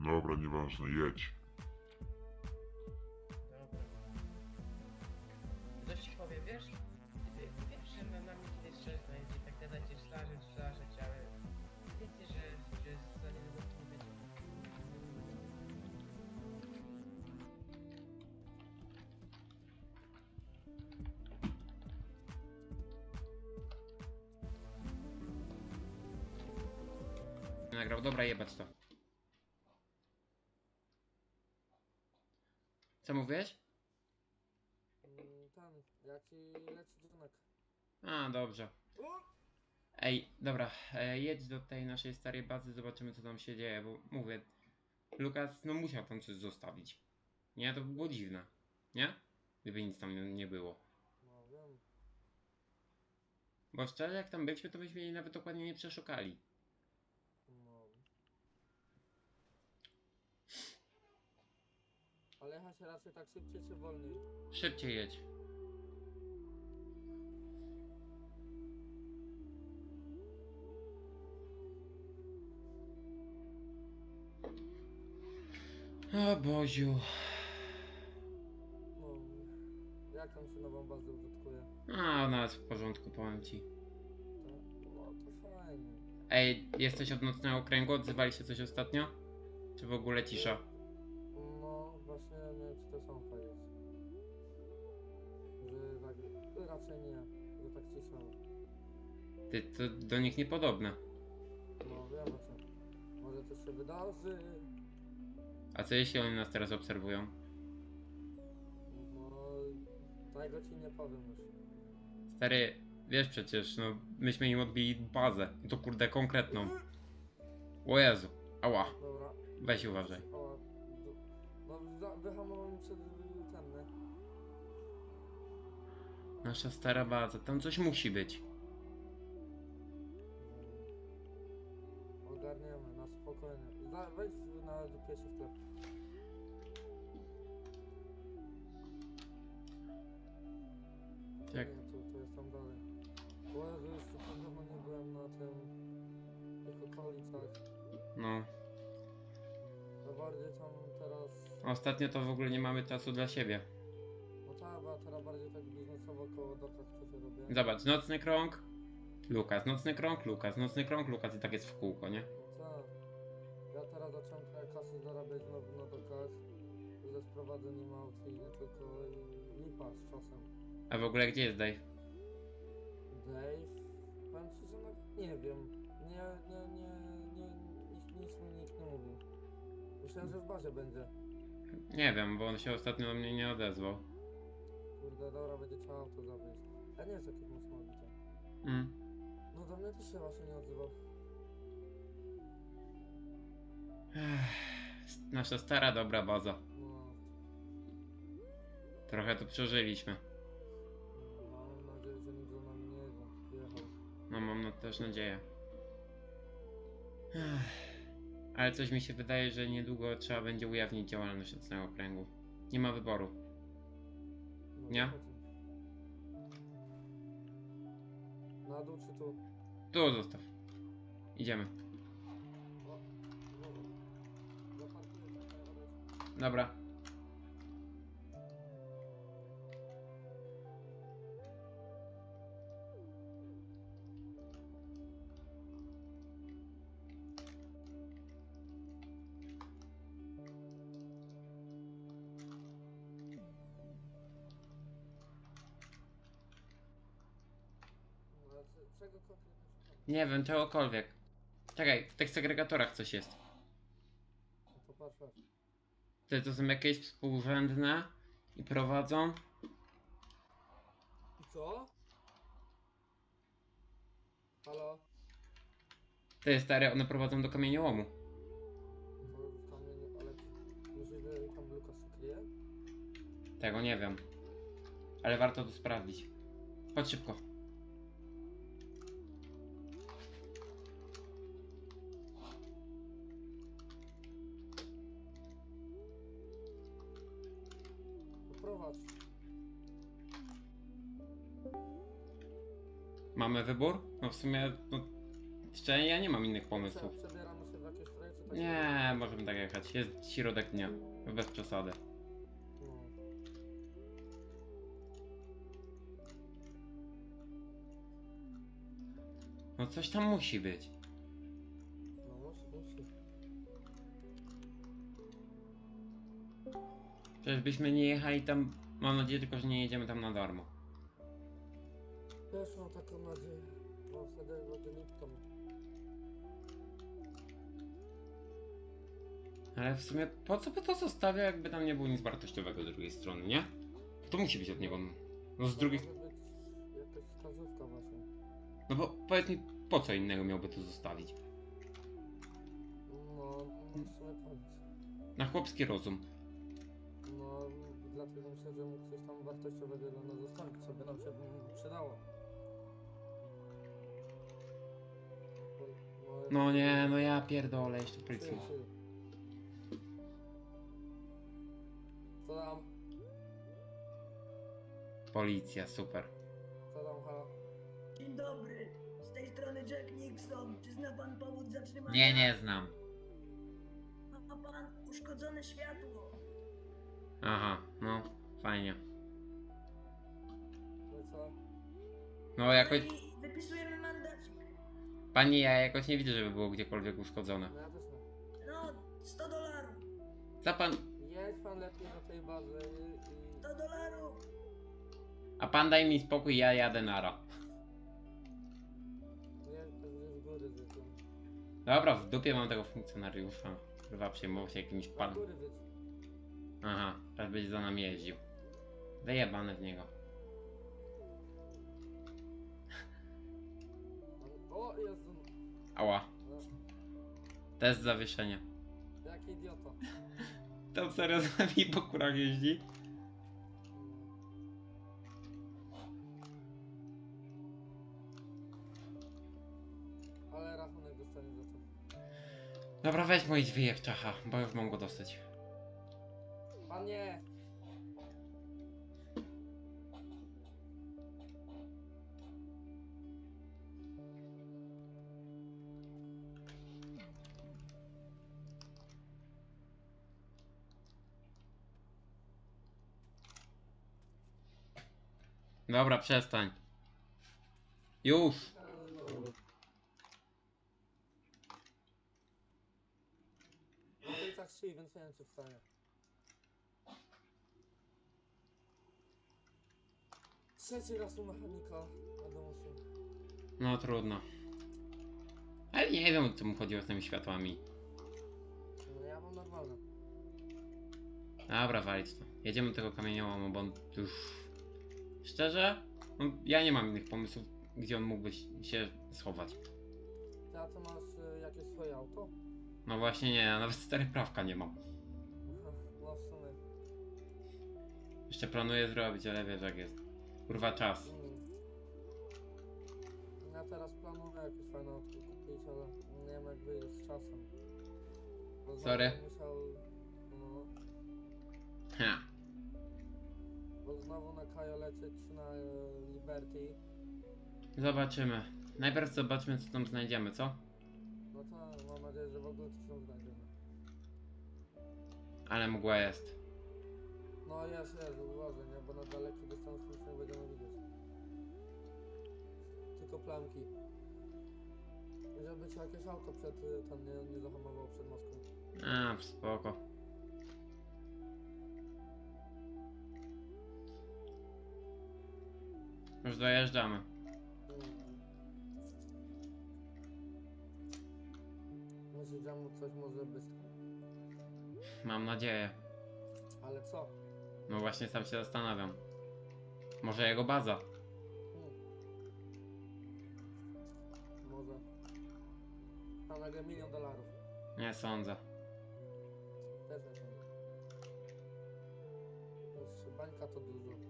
Dobra, nieważne, jedź. Dobra. Coś ci powiem, wiesz? Ty, wiesz, że na, mnie kiedyś strzec będzie, tak gadacie szlarzeć, szlarzeć, ale wiecie, że, że za niedługo to nie będzie. Nagrał, dobra, jebać to. Co mówiłeś? Mm, Ten, ja ci leci dżonek. A, dobrze. Ej, dobra, e, jedź do tej naszej starej bazy, zobaczymy co tam się dzieje, bo mówię, Lukas, no musiał tam coś zostawić. Nie, to by było dziwne, nie? Gdyby nic tam nie- nie było. No wiem. Bo szczerze, jak tam byliśmy, to byśmy jej nawet dokładnie nie przeszukali. No. Ale jechać raczej tak szybciej czy wolniej? Szybciej jedź. O Boziu. No. Jak tam się nową bazę użytkuje? A, nawet w porządku, powiem ci. To, no to fajnie. Ej, jesteś od nocnego kręgu? Odzywali się coś ostatnio? Czy w ogóle cisza? Raczej nie, że tak cisza. Ty, to do nich niepodobne. No wiem o czym. Może coś się wydarzy. A co jeśli oni nas teraz obserwują? No tego ci nie powiem już. Stary, wiesz przecież, no, myśmy im odbili bazę. I to kurde konkretną. O Jezu, ała, Dobra. weź uważaj. Nasza stara baza, tam coś musi być. Ogarniemy, na spokojnie. Za, wejdź na pierwszy sklep. Jak? Nie, tu, tu jest tam dalej. O Jezu, jeszcze tak dawno nie byłem na tym... tych okolicach. No, No bardziej tam teraz... ostatnio to w ogóle nie mamy czasu dla siebie. No a teraz bardziej tak biznesowo koło robię. Zobacz, nocny krąg, Lukas, nocny krąg, Lukas, nocny krąg, Lukas i tak jest w kółko, nie? No tak. Ja teraz zacząłem trochę kasy zarabiać znowu na dokach. Ze sprowadzeniem aut i nie tylko i lipa z czasem. A w ogóle gdzie jest Dave? Dave? Powiem ci, że nawet nie wiem. Nie, nie, nie, nie, nic, nic mi nikt nie mówił. Myślałem, że w bazie będzie. Nie wiem, bo on się ostatnio do mnie nie odezwał. Kurde, dobra, będzie trzeba auto zawieźć. A nie jest jakieś mocno obite. Mm. No do mnie też się właśnie nie odzywał. Ech, Nasza stara dobra baza. No, Trochę to przeżyliśmy. mam nadzieję, że nikt za nami nie. Jechał. No mam na też nadzieję. Ech, Ale coś mi się wydaje, że niedługo trzeba będzie ujawnić działalność nocnego kręgu. Nie ma wyboru. No, Nie? Na dół czy tu? Tu zostaw. Idziemy. O, dobra. Szukam? Nie wiem, czegokolwiek. Czekaj, w tych segregatorach coś jest. No to patrz, patrz. Te to są jakieś współrzędne i prowadzą. I co? Halo? Te stare, one prowadzą do kamieniołomu. To tam nie, ale myślisz, że tam Lukas się kryje? Tego nie wiem. Ale warto to sprawdzić. Chodź szybko. Wybór? No w sumie, no, szczerze ja nie mam innych pomysłów. Prze- Przebieramy się w jakieś stroje, czy tak Nie, możemy tak jechać. Jest środek dnia. Bez przesady. No. No coś tam musi być. No musi, musi. Przecież byśmy nie jechali tam. Mam nadzieję tylko, że nie jedziemy tam na darmo. Też mam taką nadzieję. Bo wtedy będzie Lipton. Ale w sumie po co by to zostawia, jakby tam nie było nic wartościowego z drugiej strony, nie? To musi być od niego. No z To drugiej może być jakaś wskazówka właśnie. No bo powiedz mi, po co innego miałby to zostawić? No, w sumie pomóc. Na chłopski rozum. No, dlatego myślę, że mógł coś tam wartościowego dla nas zostawić, co by nam się przydało. No nie, no ja pierdolę, jeszcze policja. Co tam? Policja, super. Co tam, halo? Dzień dobry, z tej strony Jack Nixon. Czy zna pan powód zatrzymania? Nie, nie znam. Ma pan uszkodzone światło. Aha, no, fajnie. No co? No jakoś, I wypisujemy mandacik. Pani, ja jakoś nie widzę, żeby było gdziekolwiek uszkodzone. No ja też nie. No, 100 dolarów. Co pan, Jedź pan lepiej do tej bazy i... i... 100 dolarów. a pan daj mi spokój, ja jadę nara. Jedź z góry. Dobra, w dupie mam tego funkcjonariusza. Chyba przejmował się jakimś Z pan. góry wyjdź. Aha, teraz będzie za nami jeździł. Wyjebane w niego. O, Jezu. Ała, No, test zawieszenia. jaki idiota. To serio z nami po kurach jeździ? Ale rachunek dostanie za to. Dobra, weź mój dźwijek czacha, bo już mam go dosyć. Panie! Dobra, przestań. Już! No to i tak szyi, więc nie wiem czy wstanie. Trzeci raz u mechanika. No trudno. Ale nie wiem o co mu chodziło z tymi światłami. No ja mam normalne. Dobra, walić to. Jedziemy do tego kamieniołomu, bo on już... Szczerze? No, ja nie mam innych pomysłów, gdzie on mógłby się schować. Ty, a ty masz y, jakieś swoje auto? No właśnie nie, ja nawet stary prawka nie mam. No w sumie. Jeszcze planuję zrobić, ale wiesz jak jest. Kurwa czas. Mm. Ja teraz planuję jakieś fajne auto kupić, ale nie wiem jak wyjdzie z czasem. Bo Sorry. Musiał, no, Ha. Bo znowu na kajolecie czy na e, Liberty. Zobaczymy. Najpierw zobaczmy co tam znajdziemy, co? No to mam nadzieję, że w ogóle coś tam znajdziemy. Ale mgła jest. No jest, jest, uważaj, nie? Bo na daleki dystans nic nie będziemy widzieć. Tylko plamki. Żeby ci jakieś auto przed y, nie, nie zahamowało przed Moskwą. A, spoko. Już dojeżdżamy. Myślisz, że mu coś może być? Mam nadzieję. Ale co? No właśnie sam się zastanawiam. Może jego baza? Hmm. Może. Tam nagle milion dolarów. Nie sądzę. Też nie sądzę. Bańka to dużo.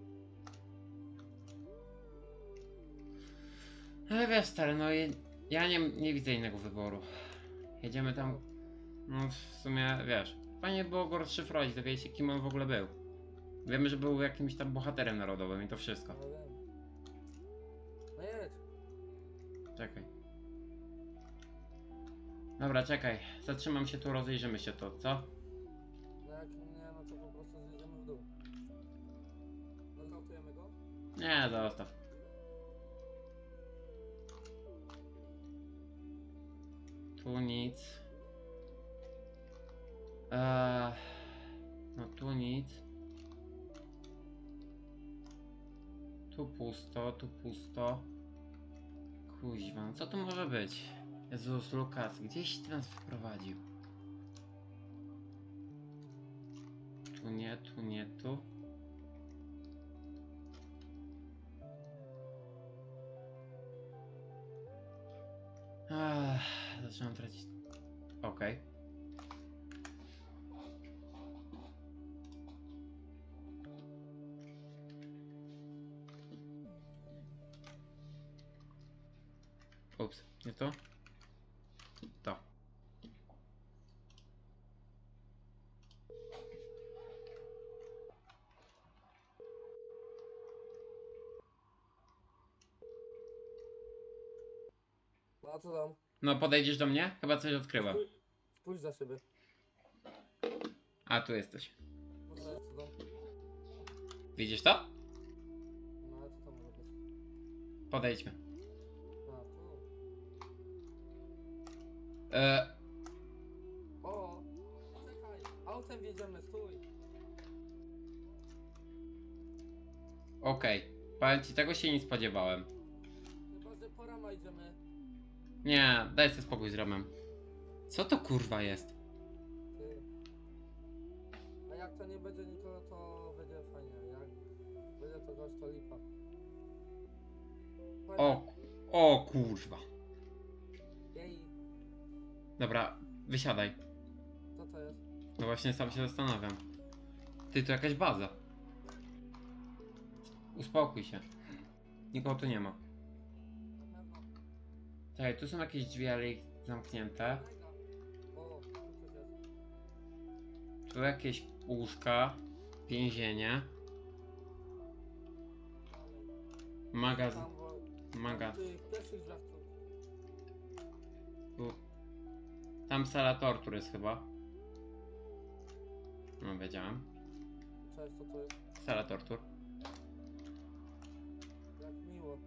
Ale wiesz stary, no i ja nie, nie widzę innego wyboru. Jedziemy tam, no w sumie wiesz, fajnie było go rozszyfrować, dowiedzieć się kim on w ogóle był. Wiemy, że był jakimś tam bohaterem narodowym i to wszystko. No wiem. No jedź. Czekaj. Dobra, czekaj. Zatrzymam się tu, rozejrzymy się to, co? No jak nie, no to po prostu zjedziemy w dół. Nokautujemy go? Nie, zostaw. Tu nic. Eee, no tu nic. Tu pusto, tu pusto. Kuźwa, no co tu może być? Jezus, Lukas, gdzieś ty nas wprowadził? Tu nie, tu nie, tu. Ach, zaczynam tracić. Okej. Ups, nie to? To. No a co tam? No, podejdziesz do mnie? Chyba coś odkryłem. Spójrz za siebie. A, tu jesteś. No co jest, co tam? Widzisz to? No ale co tam może być? Podejdźmy. A, tu. E, O! Czekaj! Autem wjedziemy, stój! Okej. Powiem ci, tego się nie spodziewałem. Nie, daj sobie spokój z Romem. Co to kurwa jest? Ty. A jak to nie będzie nikogo, to będzie fajnie. Jak będzie to gość, to lipa. Fajnie. O, o kurwa. Jej, Dobra, wysiadaj. co to jest? No właśnie sam się zastanawiam. Ty, to jakaś baza. Uspokój się. Nikogo tu nie ma. Czekaj, tu są jakieś drzwi, ale ich zamknięte. Tu jakieś łóżka. Więzienie. Dalej. Magazyn. Tam, sala tortur jest chyba. No, wiedziałem. Co to jest? Sala tortur. Jak miło.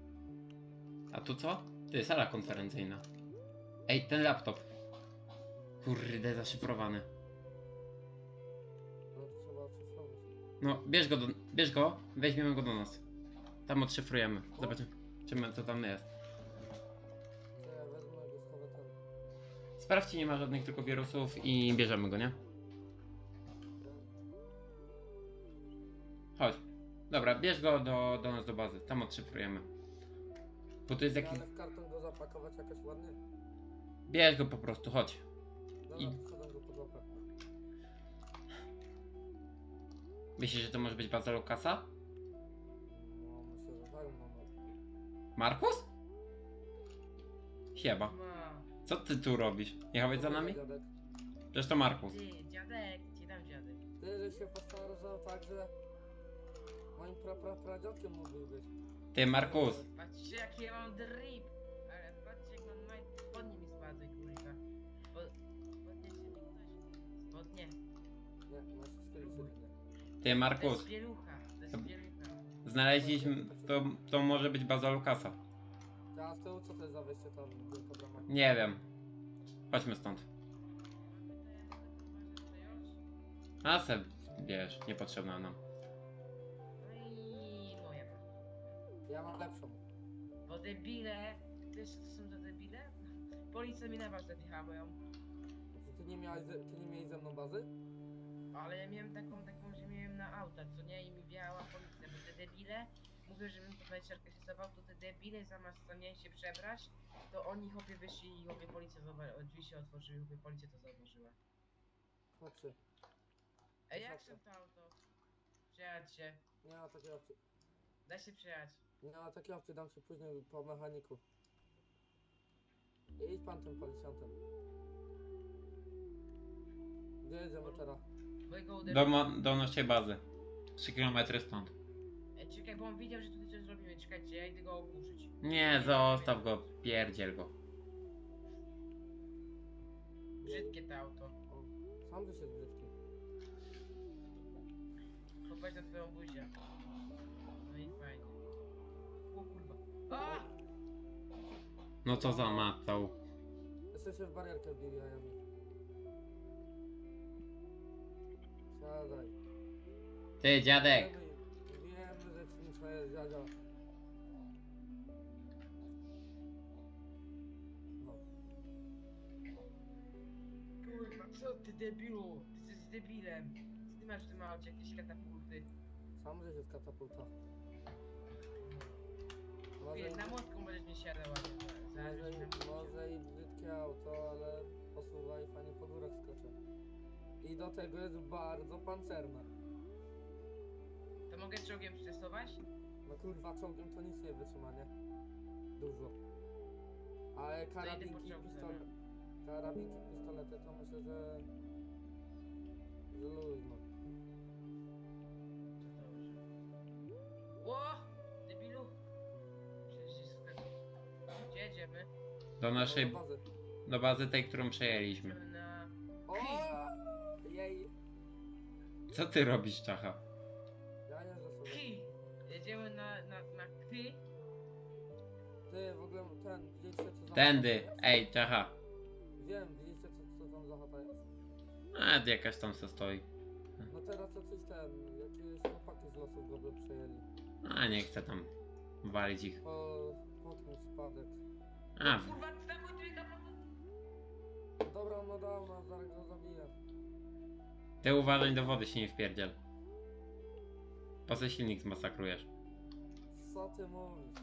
A tu co? Ty, sala konferencyjna. Ej, ten laptop. Kurde, zaszyfrowany. No bierz go, do, bierz go, weźmiemy go do nas. Tam odszyfrujemy. Zobaczymy, co tam jest. To ja wezmę go schowę ten. Sprawdź, czy nie ma żadnych tylko wirusów i bierzemy go, nie? Chodź. Dobra, bierz go do, do nas do bazy. Tam odszyfrujemy. Bo tu jest jakiś... Ale w karton go zapakować jakoś ładnie. Bierz go po prostu, chodź. Dobra, I- go pod łapę. Myślisz, że to może być baza Lukasa? No, myślę, że tak, no, no. Markus? Chyba. Co ty tu robisz? Jechałeś za nami? Dziadek. Przecież to Markus. Ty, dziadek, gdzie tam dziadek? Ty, że się postarzał tak, że moim pra, pra, pradziadkiem mógłby być. Ty, Markus. Patrzcie jaki ja mam drip! Ale patrzcie jak mam maj... Spodnie mi spadły, kurwa. Spod... Spodnie się mi ktoś... Spodnie. Nie, masz skryć nie. Ty, To jest Markus. pielucha, to jest To- pielucha. Znaleźliśmy... To, to może być baza Lukasa. A z tyłu co to jest za wejście tam, brama? Nie wiem. Chodźmy stąd. A se bierz, niepotrzebna nam. Ja mam lepszą. Bo debile, wiesz co to są za debile? Policja mi na was zapychała moją. Ty nie miałeś, ze, ty nie miałeś ze mną bazy? Ale ja miałem taką, taką, że miałem na auta, co nie? I mi wjechała policja, bo te debile, mówię, żebym to wieczorkę się zawał, to te debile zamiast co nie się przebrać, to oni chłopie wyszli i chłopie policja zauważyła, drzwi się otworzyły, chłopie policja to zauważyła. Chodźcie. Ej, jak Zawsze. się to auto? Przejechać się, Nie ma takiej opcji. da się przejechać. Nie ma takiej opcji, dam ci później po mechaniku. Idź pan tym policjantem. Gdzie jedziemy teraz? Uderzył. Do, ma- do naszej bazy. 3 km stąd. Ej, czekaj, bo on widział, że tutaj coś zrobimy, czekajcie, ja idę go ogłuszyć. Nie, zostaw go, pierdziel go. Brzydkie to auto. Sam jest brzydki. Popatrz na twoją buzię. A! No co za matał. Się w barierkę jajami. Siadaj. Ty, dziadek. Wiemy, że czym twoja dziadzia. No. Kurwa, co ty debilu? Ty jesteś debilem. Co ty masz w tym aucie? Jakieś katapulty? Sam że jest katapulta. Na młotką będziesz mnie siadał. Zaraz może, tam i- może i brzydkie auto, ale posuwa i fajnie po górach skoczy. I do tego jest bardzo pancerne. To mogę czołgiem przetestować? No kurwa, czołgiem to nic nie wytrzyma, nie? Dużo. Ale karabinki i czołgu, pistolet... Karabinki i pistolety to myślę, że... Że luźno. To dobrze. Ło! Gdzie jedziemy? Do naszej, Do bazy. do bazy tej, którą przejęliśmy. Na... O! Jej! Co ty robisz, Czacha? Ja sobie. Ki! Jedziemy na, na, na Ty. Ty, w ogóle ten, widzieliście co za Tędy. chata? Ej, Czacha. Wiem, widzieliście co, co tam za chata jest? A, jakaś tam se stoi. No teraz to coś ten, jakieś chłopaki z losów go by przejęli. A, nie chcę tam walić ich. Po, po tym spadek. A, Kurwa, tam... Dobra, no dawno, zaraz go zabiję. ty uważaj do wody się nie wpierdziel. Po co silnik zmasakrujesz? Co ty mówisz?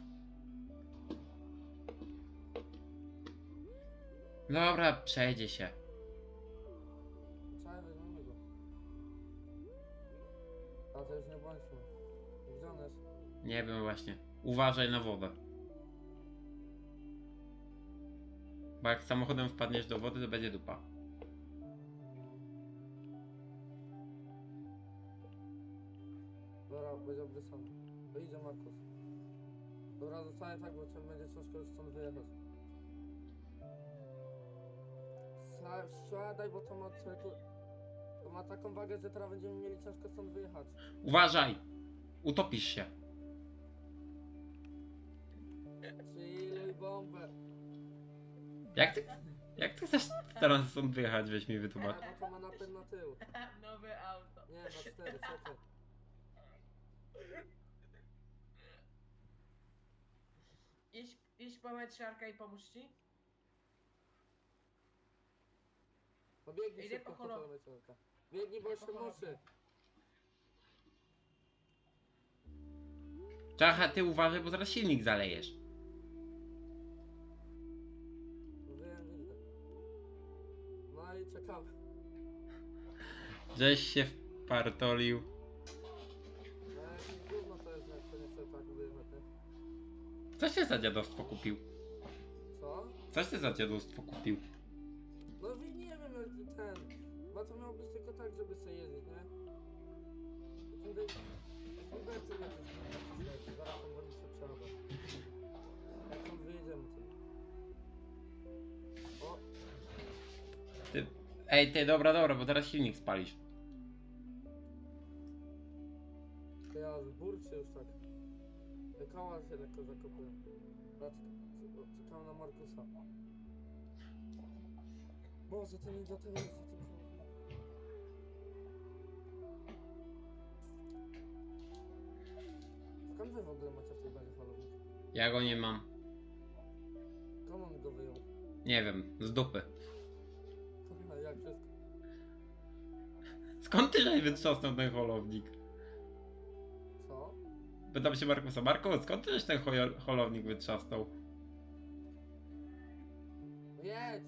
Dobra, przejdzie się. Czekaj, weźmiemy go. A to już nie bądźmy. Gdzie on jest? Nie wiem właśnie. Uważaj na wodę. Bo jak samochodem wpadniesz do wody, to będzie dupa. Dobra, będzie obrysany. To idzie Markus. Dobra, zostaje tak, bo trzeba będzie ciężko już stąd wyjechać. Siadaj, bo to ma. To ma taką wagę, że teraz będziemy mieli ciężko stąd wyjechać. Uważaj! Utopisz się. Jak ty, jak ty chcesz teraz stąd wyjechać, weź mi wytłumacz. Bo to ma napęd na tył. Nowe auto. Nie, na cztery, co ty? Idź, idź po metrzyarka i pomóż ci. No biegnij Idę szybko po po holo- kilometrówkę. Biegnij, bo holo- moczy. Czacha, ty uważaj, bo zaraz silnik zalejesz. No czekamy. Żeś się wpartolił. No jakieś gówno to jest, jak to nie chce tak wyjechać, nie? Co się za dziadostwo kupił? Co? Co się za dziadostwo kupił? No wi- nie wiem jak ten. Bo to miało być tylko tak, żeby sobie jeździć, nie? Tam tam się Ej, ty, dobra, dobra, bo zaraz silnik spalisz. to ja burczy już tak. Te Koła się lekko zakopują. Patrz, czekamy na Markusa. Boże, to nie do tego jest, to tym Skąd wy w ogóle macie w tej bazie falownik? Ja go nie mam. Skąd on go wyjął? Nie wiem, z dupy. Skąd ty żeś wytrzasnął ten holownik? Co? Pytam się Markusa. Markus, skąd ty żeś ten holownik wytrzasnął? Jedź!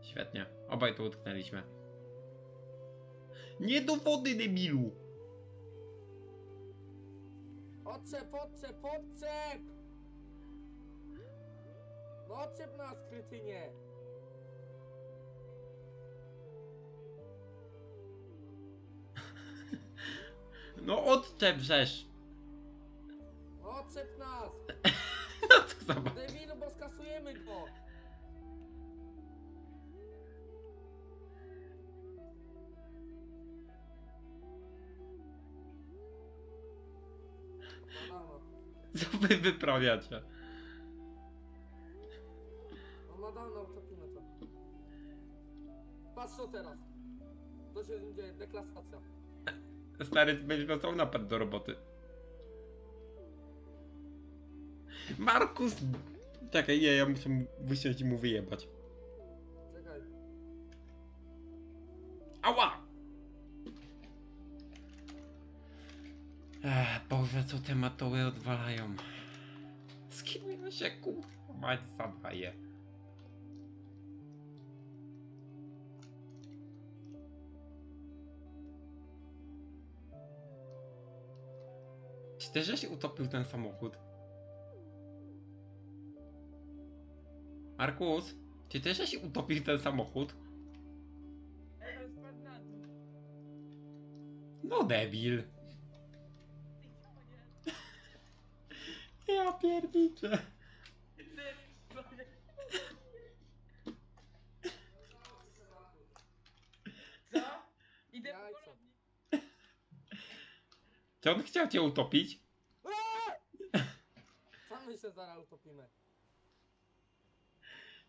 Świetnie. Obaj tu utknęliśmy. Nie do wody, debilu! Odczep, odczep, odczep! No odczep nas, krytynie! No odczep rzesz. Odczep nas! No to zobacz. Debilu, bo skasujemy go! Co wy wyprawiacie? On ma dał na. Patrz co teraz. To się dzieje, deklasacja. Stary, ty będziesz miał cały napęd do roboty. Markus! Czekaj, nie, ja muszę mu- wysiąść i mu wyjebać. Czekaj. Ała! Ech, Boże, co te matoły odwalają. Z kim ja się kurwa mać zadaje? Czy też się utopił ten samochód? Markus, czy też się utopił ten samochód? No debil. Ja pierniczę. Ty, co nie? Co? Idę po Jajco. kolowni. Czy on chciał cię utopić? Sam my się zaraz utopimy.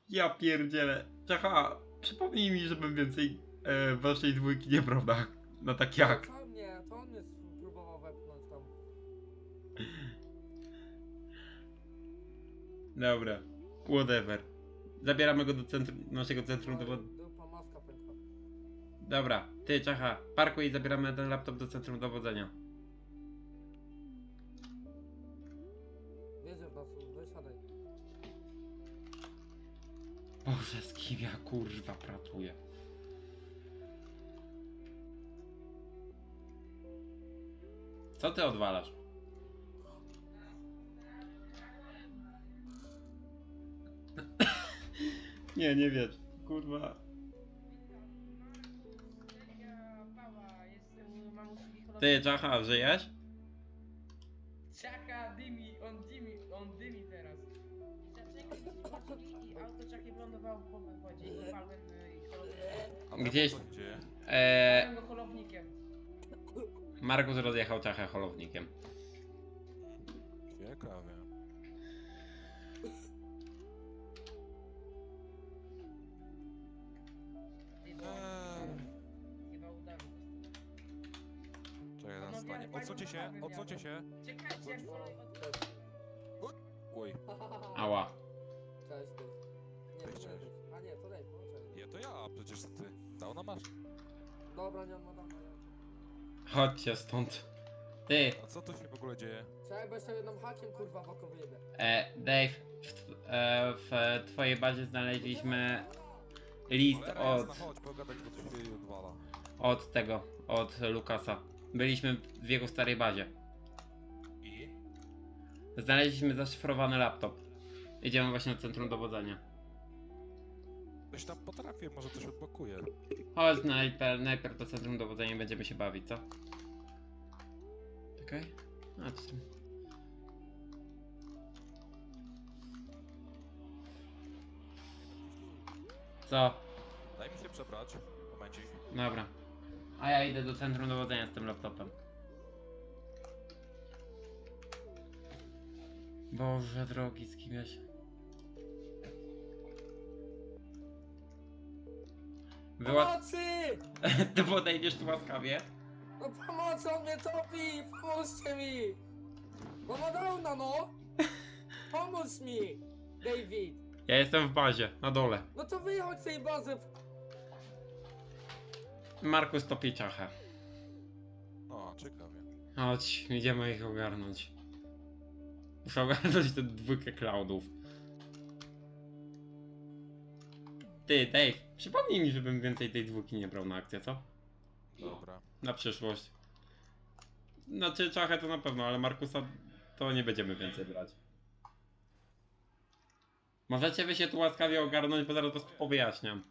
Ja pierdzielę. Czacha, przypomnij mi, żebym więcej e, waszej dwójki nie brał na, na tak jak. Co mnie? To on mnie próbował wepchnąć tam. Dobra. Whatever. Zabieramy go do centrum, naszego centrum Ale dowod... Dupa maska pękła. Dobra, ty Czacha, parkuj i zabieramy ten laptop do centrum dowodzenia. Boże, z kim ja kurwa pracuję. Co ty odwalasz? nie, nie wiesz. Kurwa. Ty, Czacha, żyjesz? Gdzieś. Dzieje? E, go holownikiem. Markus rozjechał Czachę holownikiem. Eee, chyba udało. czekaj, Panowie, stanie. Odsuńcie się, odsuńcie się. Czekajcie, Ała. Cześć, ty. Nie, Cześć, to cześć. A nie, to cześć. nie, to ja, przecież to ty. Masz? Dobra, nie downa. Chodźcie stąd. Ty, A co tu się w ogóle dzieje? Czekaj, bo jeszcze jednym hakiem kurwa w oko wyjebie. e, Dave, w, tw- e, w twojej bazie znaleźliśmy list Cholera od, jasna, chodź pogadać, bo tu się odwala. od tego, od Lukasa. Byliśmy w jego starej bazie. I? Znaleźliśmy zaszyfrowany laptop. Idziemy właśnie do centrum dowodzenia. Coś tam potrafię, może coś odblokuje. Chodź najpierw, najpierw do centrum dowodzenia będziemy się bawić, co? Czekaj. Chodź. tu. Co? Daj mi się przebrać. Momencik. Dobra. A ja idę do centrum dowodzenia z tym laptopem. Boże drogi, z kim ja się... Wyład... Pomocy! Ty podejdziesz tu łaskawie? No pomocy, on mnie topi! Pomóżcie mi! No ma downa, no! Pomóż mi! David! Ja jestem w bazie, na dole. No to wychodź z tej bazy! Markus topi czachę. O, ciekawie. Chodź, idziemy ich ogarnąć. Muszę ogarnąć tę dwójkę cloudów. Ty, Dave, przypomnij mi, żebym więcej tej dwójki nie brał na akcję, co? Dobra. Na przyszłość. Znaczy, czachę to na pewno, ale Markusa to nie będziemy więcej brać. Możecie wy się tu łaskawie ogarnąć, bo zaraz was powyjaśniam.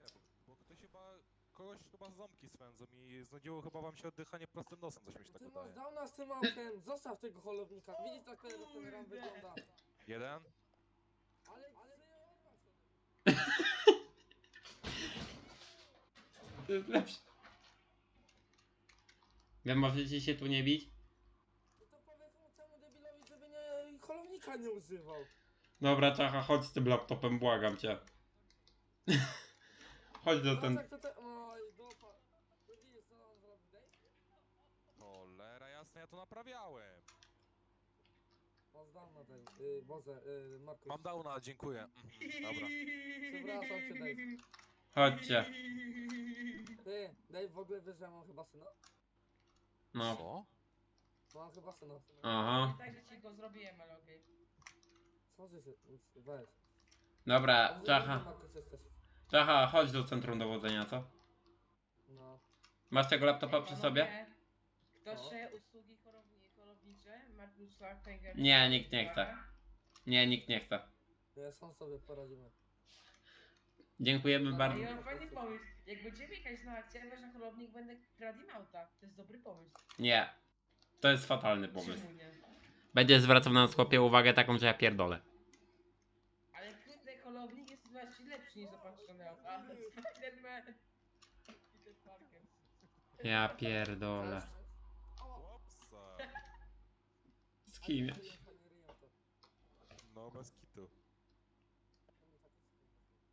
Nie, bo, bo ktoś chyba, kogoś chyba ząbki swędzą i znudziło chyba wam się oddychanie prostym nosem, coś mi się tak Ty masz wydaje. downa z tym autem! Zostaw tego holownika! Widzisz jak ten, ten ram wygląda? Jeden? To jest lepsze. Wy możecie się tu nie bić? No to powiedz mu czemu dycha nie używał. Dobra, czacha, chodź z tym laptopem, błagam cię. chodź do ten... to te... Oj, widzisz co on zrobił, Dave? Cholera jasna, ja to naprawiałem. O, zdam na Dave. Y, Boże, y, Markus. Mam downa, dziękuję. Mhm, Dobra. Przepraszam cię, Dave. Chodźcie. Ty, Dave, w ogóle wiesz, że ja mam chyba syna? No. Co? Mam chyba syna. Aha. Tak, że ci go zrobiłem, ale okej. Co ty się... Weź. Dobra, czacha. Markus jesteś. Czacha, chodź do centrum dowodzenia, co? No. Masz tego laptopa Ej, przy sobie? Ktoś No. się usługi Nie, nikt nie chce. Nie, nikt nie chce. Ja sam sobie poradzimy. Dziękujemy No, bardzo. Ja mam fajny pomysł. Jak będziemy jechać na akcję, weź na będę kradł im auta. To jest dobry pomysł. Nie. To jest fatalny pomysł. Czemu nie? Będzie zwracał na nas chłopie uwagę taką, że ja pierdolę. Ale kurde, holownik jest właśnie lepszy niż zapatrzone auta. Spiderman. Peter Parker. Ja pierdolę. No bez kitu.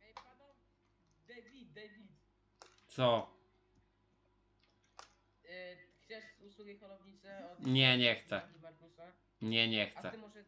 Ej, panowie. David, David. Co? Y, chcesz usługi holownicze od... Nie, nie chcę. Nie, nie A chcę. ty może?